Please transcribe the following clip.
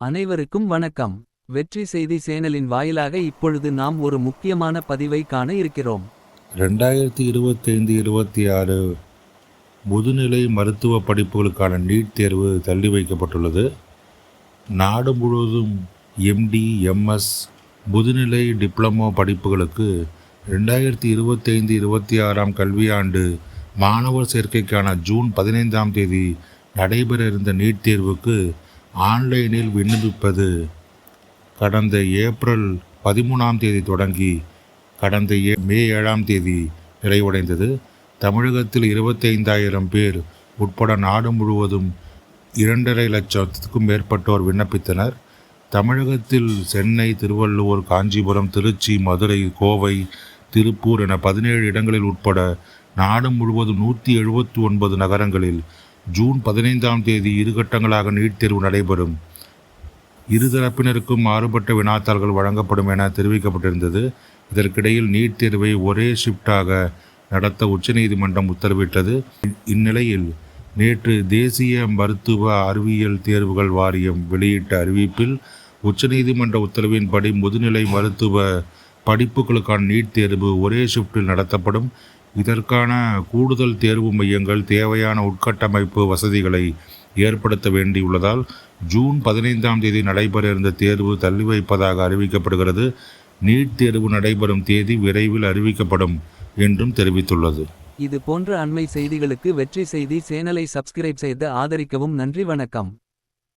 அனைவருக்கும் வணக்கம். வெற்றி செய்தி சேனலின் வாயிலாக இப்பொழுது நாம் ஒரு முக்கியமான பதிவை காண இருக்கிறோம். ரெண்டாயிரத்தி இருபத்தைந்து இருபத்தி ஆறு முதுநிலை மருத்துவ படிப்புகளுக்கான நீட் தேர்வு தள்ளி வைக்கப்பட்டுள்ளது. நாடு முழுவதும் எம்டி எம்எஸ் முதுநிலை டிப்ளமோ படிப்புகளுக்கு ரெண்டாயிரத்தி இருபத்தைந்து இருபத்தி ஆறாம் கல்வியாண்டு மாணவர் சேர்க்கைக்கான ஜூன் பதினைந்தாம் தேதி நடைபெற இருந்த நீட் தேர்வுக்கு ஆன்லைனில் விண்ணப்பிப்பது கடந்த ஏப்ரல் பதிமூணாம் தேதி தொடங்கி கடந்த ஏ மே ஏழாம் தேதி நிறைவடைந்தது. தமிழகத்தில் இருபத்தைந்தாயிரம் பேர் உட்பட நாடு முழுவதும் இரண்டரை லட்சத்துக்கும் மேற்பட்டோர் விண்ணப்பித்தனர். தமிழகத்தில் சென்னை திருவள்ளூர் காஞ்சிபுரம் திருச்சி மதுரை கோவை திருப்பூர் என பதினேழு இடங்களில் உட்பட நாடு முழுவதும் நூற்றி எழுபத்தி ஒன்பது நகரங்களில் ஜூன் பதினைந்தாம் தேதி இரு கட்டங்களாக நீட் தேர்வு நடைபெறும். இருதரப்பினருக்கும் மாறுபட்ட வினாத்தாள்கள் வழங்கப்படும் என தெரிவிக்கப்பட்டிருந்தது. இதற்கிடையில் நீட் தேர்வை ஒரே ஷிஃப்டாக நடத்த உச்சநீதிமன்றம் உத்தரவிட்டது. இந்நிலையில் நேற்று தேசிய மருத்துவ அறிவியல் தேர்வுகள் வாரியம் வெளியிட்ட அறிவிப்பில் உச்சநீதிமன்ற உத்தரவின்படி முதுநிலை மருத்துவ படிப்புகளுக்கான நீட் தேர்வு ஒரே ஷிஃப்டில் நடத்தப்படும். இதற்கான கூடுதல் தேர்வு மையங்கள் தேவையான உட்கட்டமைப்பு வசதிகளை ஏற்படுத்த வேண்டியுள்ளதால் ஜூன் பதினைந்தாம் தேதி நடைபெற இருந்த தேர்வு தள்ளி வைப்பதாக அறிவிக்கப்படுகிறது. நீட் தேர்வு நடைபெறும் தேதி விரைவில் அறிவிக்கப்படும் என்றும் தெரிவித்துள்ளது. இது போன்ற அண்மை செய்திகளுக்கு வெற்றி செய்தி சேனலை சப்ஸ்கிரைப் செய்து ஆதரிக்கவும் நன்றி வணக்கம்.